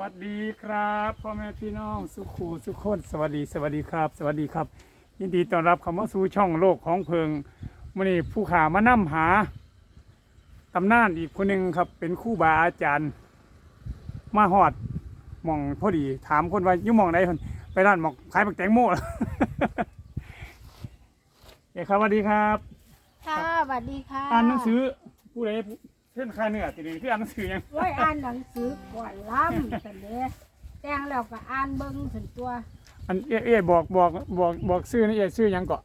วัสดีครับพ่อแม่พี่น้องสุขูสุขคนสวัสดีสวัสดีครับ สวัสดีครับ ยินดีต้อนรับเข้ามาสู่ช่องโลกของเพิงมื่อนี้ผู้ขามานํหาตำนานอีกคนหนึ่งครับ เป็นครู่บาอาจารย์ มาหอดหมองพอดี ถามคนว่าอยุ่หมองไหนคนไปร้านหมอกขายบักแตงโมเอ้ครับสวัสดีครับ ค่ะสวัสดีค่ะอ่านหนังสือผู้ใด เช่นค่าเนื้อติดนี่คืออ่านหนังสือยังไว้อ่านหนังสือก่อนล้ำแต่เนี้ยแต่งแล้วก็อ่านเบิ่งถึงตัว อันเอ้เอ้บอกบอกบอกบอกซื้อนี่เอ้ซื้อหยังเกาะ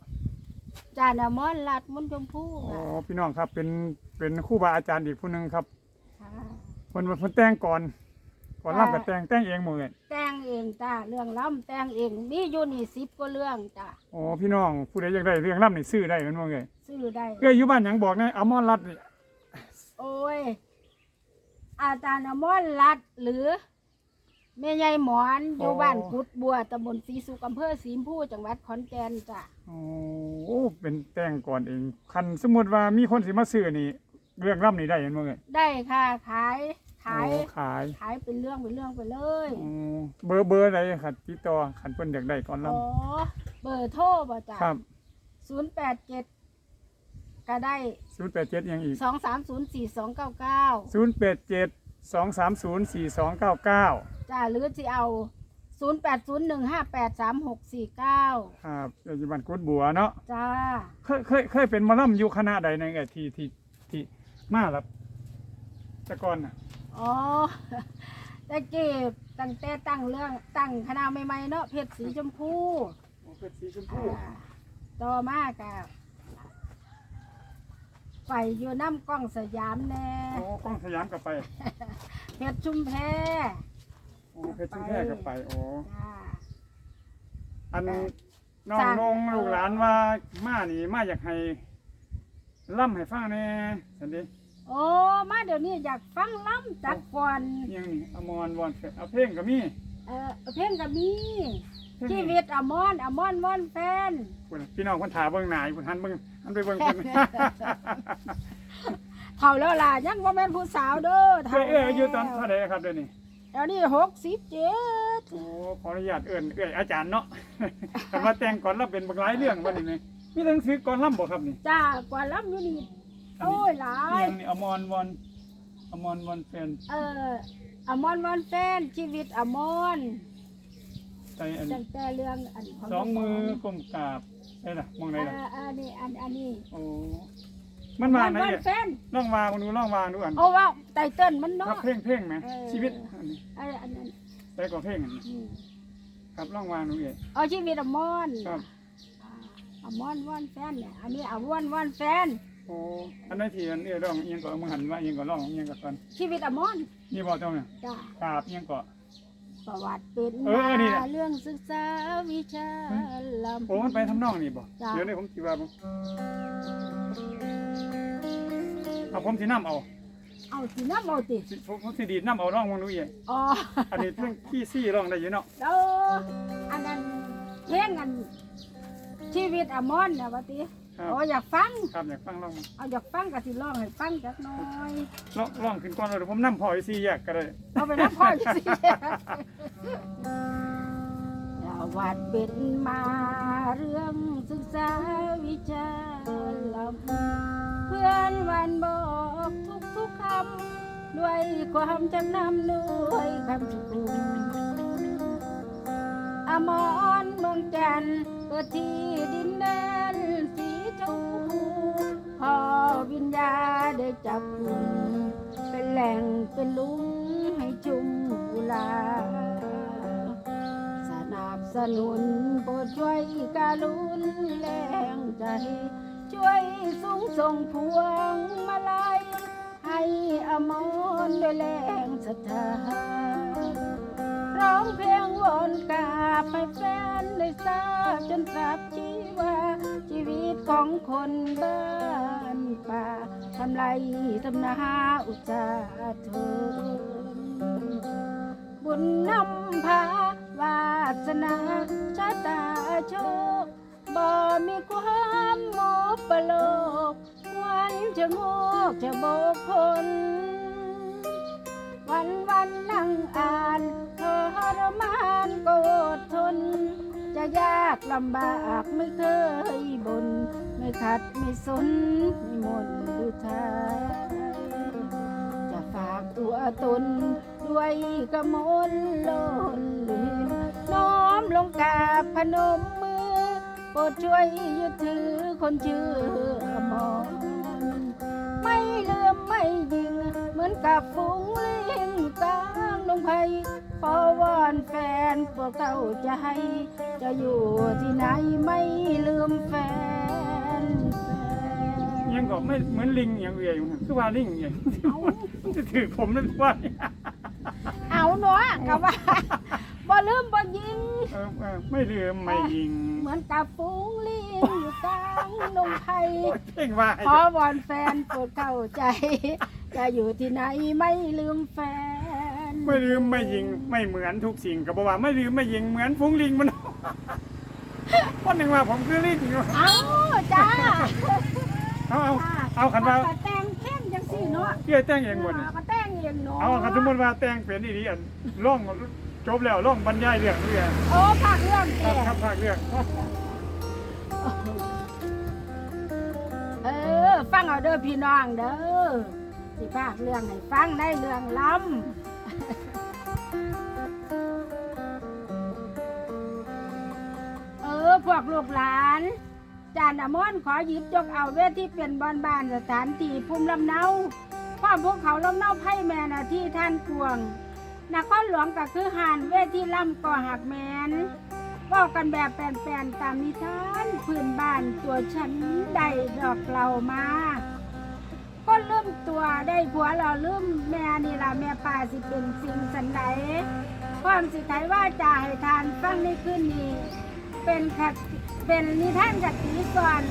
จานามอนลัดมุนชมพูอ๋อค่ะพี่น้องครับเป็นเป็นครูบาอาจารย์อีกผู้หนึ่งครับค่ะเพิ่นเพิ่นแต่งก่อนก่อนร่ำกับแต่งแต่งเองหมดเลย แต่งเองจ้าเรื่องล้ำแต่งเองมีอยู่นี่สิบก็เรื่องจ้าอ๋อพี่น้องผู้ใดอยากได้เรื่องร่ำนี่ซื้อได้แมันว่าไงซื้อได้เอ้ยอยู่บ้านหยังบอกนะอมรรัตน์นี่ โอ้ย อาจารย์อมอนลัดหรือแม่ใหญ่หมอนอยู่บ้านกุดบัวตำบลศรีสุขอำเภอศรีมพูจังหวัดขอนแก่นจ้ะโอ้เป็นแต่งก่อนเองคันสมมุติว่ามีคนสิมาซื้อนี่ เรื่องร่ำนี่ได้แมันว่าไงได้ค่ะ ขายขาย โอ้ขายขายเป็นเรื่องเป็นเรื่องไปเลยอ๋อเบอร์เบอร์อะไรครับติดต่อคันเพิ่นอยากได้ก่อนร่อ๋อเบอร์โทรบ่จ้ะำครับ ศูนย์แปดเจ็ด ก็ได้087ยังอีกสองสามศูนย์สี่สองเก้าเก้า087 230 4299จ้าหรือที่เอาศูนย์แปดศูนย์หนึ่งห้าแปดสามหกสี่เก้าครับปัจจุบันกุดบัวเนาะจ้าเคยเคยเคยเป็นหมอลำอยู่คณะใดในไอ้ที่ที่ที่มาครับแต่ก่อนน่ะอ๋อตะเก็บตั้งแต่ตั้งเรื่องตั้งคณะใหม่ๆเนาะเพชรสีชมพูโอ้เป็นสีชมพูอ่าต่อมากะ ไปอยู่น้ำกล้องสยามแน่โอ้กล้องสยามกลับไปเพชรชุมแพโอ้เพชรชุมแพรกลับไปโอ้จ้า อันน้องจ้ะ นงลูกหลานว่ามานี่มาอยากให้ล่ำให้ฟังแน่สันดิโอ้มาเดี๋ยวนี้อยากฟังล้ำจักก่อนยังนี่อมรวอนเฟเอาเพลงก็มีเออเพลงกับมีเพลงชีนี้วิตอมอนอมอนวอนแฟน พุ่นพี่น้องคนถาเบิ่งหน้าอยู่พุ่นหันเบิ่ง หันไปเบิ่งเพิ่นเท่าแล้วล่ะยังว่าแม่นผู้สาวเด้อเอ้เท่ายเอ้ยอายุตอนเท่าไหร่ครับเดี๋ยวนี้ เดี๋ยวนี้หกสิบเจ็ดโอ้ขออนุญาตเอิ่นเอ้ยอาจารย์เนาะ แต่ว่าแต่งก่อนรับเป็นบางหลายเรื่องวันนี้ไหมมีหนังสือก่อนล่ำบ่ครับนี่จ้ากว่าล้ำอยู่นี่โอ้ยหลายเรื่องนี่อมรวันอมรวันแฟนเอออมอนวอนแฟนชีวิตอมอนใส่อันตั้งแต่เรื่องอันของสองมือก้มกราบใช่ล่ะมองไหนเอล่ะออันนี้อันอันนี้โอ้มันมาไหนวอนเนี่ยแฟนล่องวางดูล่องวางดูอันโอ้ว่าไตเติ้ลมันครัเนาะ บเพลงเพลงไหมเออ ชีวิตอันนี้ไอ้อันนั้นใส่ก่อนเพลงอันนี้อืมครับล่องวางดูเองเอาชีวิตอมอนครับอ่าอมอนวอนแฟนเนี่ยอันนี้อมอนวอนแฟน โอ้อันนั้นที่อันนี้ร้องเอียงก่อนมึงหันว่าเอียงก่อนร้องเอียงก่อนก่อนชีวิตอมอนนี่บอกเจ้าเนี่ยจ้า กราบเอียงก่อน ประวัติเป็นเออนี่แหละ มาเรื่องศึกษาวิชาลำ โอ้มันไปทำนองนี่บ่จ้ะ เดี๋ยวนี้ผมสิว่าบ่เอาผมสินํเอาเอาสิน้ำเอาติสิผมผมสิดีดน้ำเอาร่องมองดูเองอ๋ออันนี้เพิ่งขี้ซี่ร่องได้อยู่เนาะแล้วอันนั้นเพลงอันชีวิตอมอนนะวะติ ครับ อ๋ออยากฟังครับอยากฟังร่องเอาอยากฟังก็สิร้องให้ฟังจักหน่อยร่องร่องขึ้นก่อนเลยเดี๋ยวผมนำพออีซี่แยกก็ได้เอาไปน้ำพ่อสิประวัติเป็นมาเรื่องศึกษาวิชาลำเพื่อนวันบอกทุกทุกๆคำด้วยความจำนำด้วยคำสุขุม อมรเมืองจันทร์เกิดที่ดินแดนสีชมพู พอวิญญาได้จับกลุ่มเป็นแหล่งเป็นลุมให้ชุมกุลา สนับสนุนโปรดช่วยการุณแรงใจ ช่วยสูงส่งพวงมาลัยให้อมรด้วยแรงศรัทธาร้องเพลงวอนกาบให้แฟนได้ทราบจนทราบชี ชีวิตของคนบ้านป่าทำไรทำนาอุตสาห์ทนบุญนำพาวาสนาชะตาโชคบ่มีความโมปโลกวันจะโงกจะโบกพลวันวันนั่งอ่านทรมานกอดทน จะยากลำบากไม่เคยบน่นไม่ขัดไม่สนไม่มนต์ดูทายจะฝากตัวตนด้วยกระมลโลนลืมน้อมลงกาบพนมมือโปรดช่วยยึดถือคนชื่ออมรไม่เลื่อมไม่ยิงเหมือนกับฝูงลิางดงไผ่พอวอนแฟนโปรดเข้าใจจะอยู่ที่ไหนไม่ลืมแฟนแฟนยังก็ไม่เหมือนลิงอย่างเอื่อยอยู่คือว่าลิงอย่างเอามันจะถือผมนั่นว่าเอาเนาะกับว่าบ่ลืมบ่ยิงเออเออไม่ลืมไม่ยิง เหมือนกับฝูงลิงอยู่กลางดงไผ่โอ้ยเพ่งว่าขอวอนแฟนโปรดเข้าใจ จะอยู่ที่ไหนไม่ลืมแฟน ไม่ลืมไม่ยิงไม่เหมือนทุกสิ่งกับว่าไม่ลืมไม่ยิงเหมือนฟุ้งลิงมันคนหนึ่งว่าผมคือลิงอยู่เอาจ้าเอาเอาเอาขันว่ากระแตงเข้มจังสี่เนาะเกี่ยแต่งเองหมดนี่กระแตงเองเนาะเอาคันสมมติว่าแต่งเป็นดีๆอันร่องจบแล้วร่องบรรยายเรื่องเรื่องโอ้ภาคเรื่องครัแก่บครับภาคเรื่องเออฟังเอาเด้อพี่น้องเด้อสิภาคเรื่องให้ฟังได้เรื่องล้ำ เออ พวกลูกหลาน จานอมอนขอหยิบยกเอาเวทที่เป็นบอนบานสถานที่ภูมิลำเนาความภูเขาลำเนาไพ่แมนาที่ท่านกวงนครหลวงก็คือหานเวทที่ลำก่อหักแมนว่ากันแบบแปลนๆตามนิทานพื้นบ้านตัวฉันได้ดอกเรามา ก็ลืมตัวได้ผัวเราลืมแม่นี่ล่ะแม่ป่าสิเป็นสิ่งสันใดความสิไขว่าจะให้ทานฟังในคืนนี้ เป็นขัดเป็นนิทานกติก่อน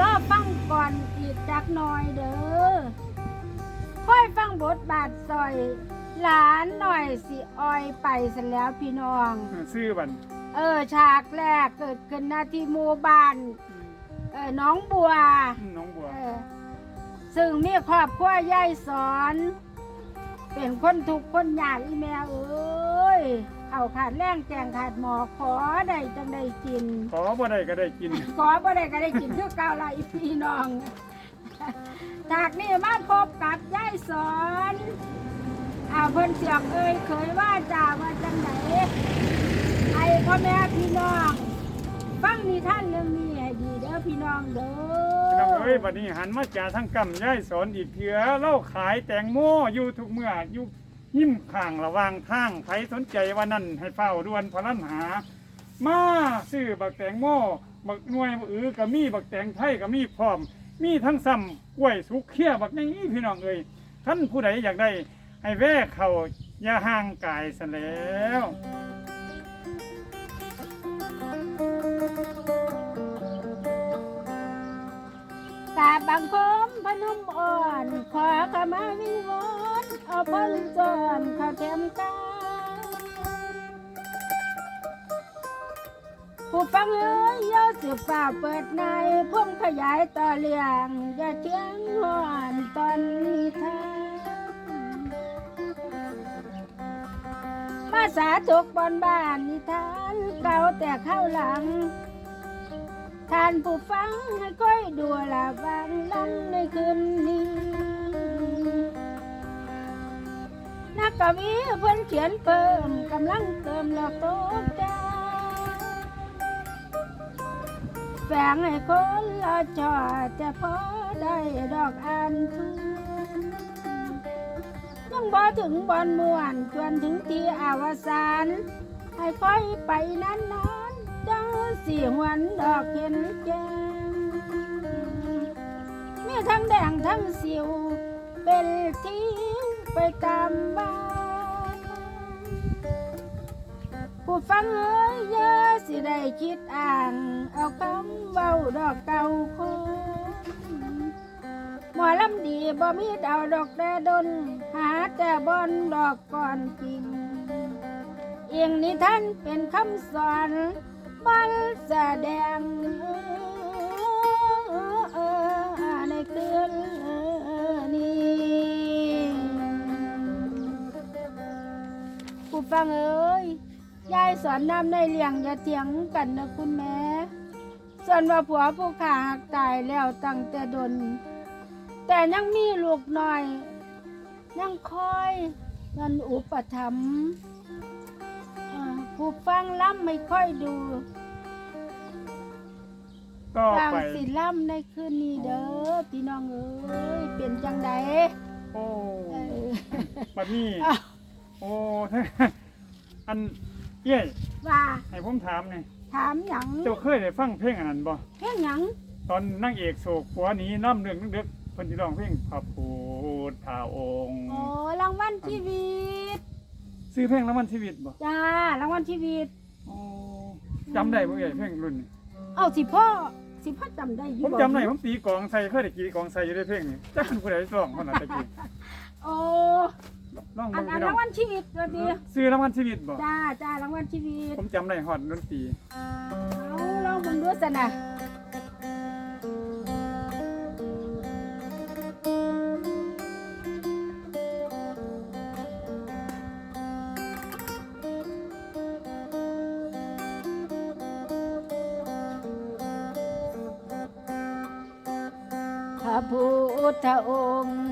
รอฟังก่อนอีกจักหน่อยเด้อค่อยฟังบทบาทซอย หลานหน่อยสิออยไปสันแล้วพี่น้อง ซื้อบันเออฉากแรกเกิดขึ้นหน้าที่หมู่บ้านเออน้องบัวน้องบัวเออ ซึ่งมีครอบครัวยายสอน เป็นคนทุกข์คนยากอีแม่เอ้ยเขาขาดแรงแกงขาดหมอขอได้จังได้กิน ขอบ่ได้ก็ได้กิน ขอบ่ได้ก็ได้กินคือเก่าละอีพี่น้องจากนี้มาพบกับยายสอนอาเพิ่นเสียงเอ้ยเคยว่าจ่าว่าจังไหนไอ้พ่อแม่พี่น้องฟังนิทานเรื่องนี้ให้ดีเด้อพี่น้องเด้ พี่น้องเอ้ยบัดนี้หันมาจ่าทั้งกำย่ายสอนอีกเถือเล่าขายแตงโมอยู่ทุกเมื่ออยู่ยิ้มข้างระวางทางใครสนใจว่านั่นให้เฝ้าด่วนพลันหา มาซื้อบักแตงโมบักหน่วยบักอือก็มีบักแตงไทยก็มีพร้อม มีทั้งซ้ำกล้วยสุกเขี้ยบักอย่างนี้พี่น้องเอ้ยท่านผู้ใดอยากได้ให้แว่เขาอย่าห่างกายซะแล้ว บังคมพนมอ่อน ขอขมาวิงวอนเอาพ้นจอนเข้าเต็มกาผู้ฟังเอ้ยอย่าสืบฝ่าเปิดในพุ่มขยายต่อเลี้ยงอย่าเทียงหอนตอนนิทานภาษาตกบอนบ้านนิทานเก่าแต่เข้าหลัง ท่านผู้ฟังให้ค่อยดูละฟังดังในคืนนี้ นักกวีเพิ่นเขียนเพิ่มกำลังเติมแล้วตกใจแฝงให้คนละจอดจะพอได้ดอกอันทุยังบ่ถึงบอนมวนจวนถึงที่อาวสานให้ค่อยไปนานๆจัง สีหวนดอกเห็นแก้มมีทั้งแดงทั้งสิว เป็นทิ้งไปตามบ้าน ผู้ฟังเอ้ยเยอะสิได้คิดอ่านเอาคำเบาดอกเก่าคนหมอลำดีบ่มีดาวดอกแดดน หาแต่บอนดอกก่อนกินเอียงนิท่านเป็นคำสอน บันแสดงในคืนนี้ฟังเอ้ย ยายสอนน้ำในเลี้ยงอย่าเถียงกันนะคุณแม่ส่วนว่าผัวผู้ขาหักตายแล้วตั้งแต่ดน แต่ยังมีลูกหน้อย ยังคอยนันอุปถัมภ์ ผู้ฟังล่ำไม่ค่อยดูต่อฟังไป สิล่ำในคืนนี้เด้อพี่น้องเอ้ยเป็นจังใดโอ้เออบัดนี้ อ้าวโอ้ อันเย้ยว่าให้ผมถามหน่อยถามหยังเจ้าเคยได้ฟังเพลงอันนั้นบ่ เพ่งหยังตอนนางเอกโศกผัวหนีน้ำเรื่องนึกๆเพิ่นสิร้องเพลงพระพุทธองค์ โอ้รางวัลชีวิต ซื้อเพลงแล้วมันชีวิตบ่จ้ารางวัลชีวิต โอ้จำได้บ่เอ่ยเพลงรุ่นนี้เอาสิพ่อสิพ่อจำได้อยู่ผมบ่จำได้ผมตีกลองใส่เคยได้ตีกลองใส่อยู่ในเพลงนี้จักเป็นผู้ใดร้องคนนั้นตะกี้โอ้ร้องอัเบิ่นงพี่น้ออันรางงวัลชีวิตตัวดีซื้อรางวัลชีวิตบ่จ้าจ้ารางวัลชีวิตผมจำได้ฮอดดนตรีเอาลองเบิ่งดูสินะพระ พุทธองค์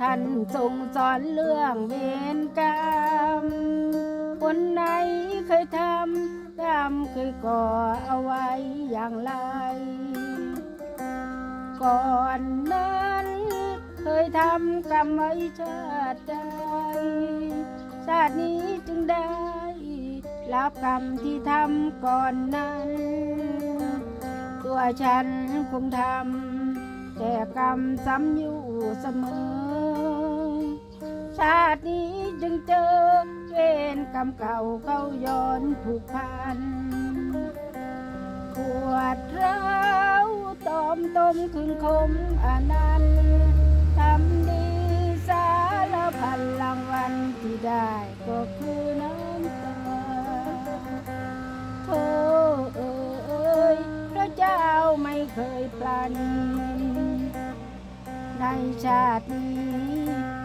ท่านทรงสอนเรื่องเวรกรรม คนไหนเคยทำกรรมเคยก่อเอาไว้อย่างไร ก่อนนั้นเคยทำกรรมไว้ชาติใดชาตินี้จึงได้รับกรรมที่ทำก่อนนั้น ตัวฉันคงทำ แต่กรรมซ้ำอยู่เสมอ ชาตินี้จึงเจอเวรกรรมเก่าเข้าย้อนผูกพันปวดร้าวตอมต้มคืนคมอนันต์ทำดีสารพันรางวัลที่ได้ก็คือน้ำตาโธ่เอ้ยพระเจ้าไม่เคยปราณี ในชาตินี้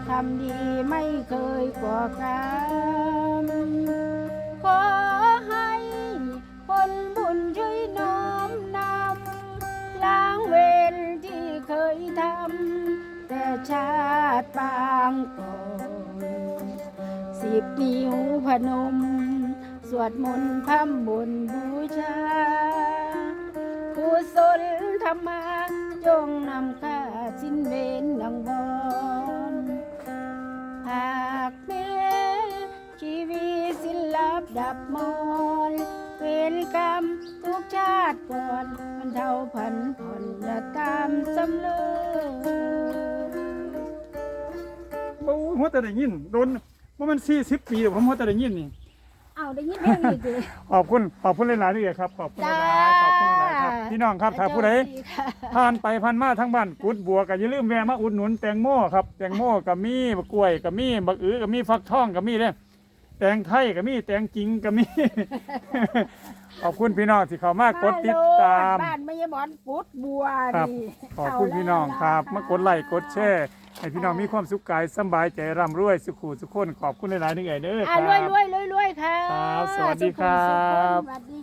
ทำดีไม่เคยก่อกรรมขอให้คนบุญช่วยน้อมนำล้างเวรที่เคยทำแต่ชาติปางก่อนสิบนิ้วพนม สวดมนต์พร่ำบุญบูชากุศลธรรมาจงนำ สิ้นลับดับมอนเวรกรรมทุกชาติก่อนมันเท่าพันผ่อนและตามสำเลยโอ้หัวแต่ได้ยินโดนบ่แมัน40ปีแล้วผมหัวแต่ได้ยินนี่เอาได้ยินเพลงนี้ดิขอบคุณขอบคุณหลายๆด้วยครับขอบคุณหลายๆขอบคุณหลายๆครับพี่น้องครับถ้าผู้ใดค่ะผ่านไปผ่านมาทั้งบ้านกุดบัวก็อย่าลืมแวะมาอุดหนุนแตงโมครับแตงโมก็มีบักกล้วยก็มีบักอือก็มีฟักทองก็มีเด้ แตงไทยก็มีแตงจริงก็มี ขอบคุณพี่น้องที่เข้ามากดติดตาม บ้านไม่ยบอนปุดบัวครับ นี่ขอบคุณพี่น้องครับ มากดไลค์กดแชร์ให้พี่น้องมีความสุขกายสำบายใจร่ำรวยสุขุสุขคนขอบคุณหลายๆนึงเอ้ยเด้อคอะรับรวยรวยรวยรวยค่ะครับสวัสดีครับสุขสุขคนสวัสดี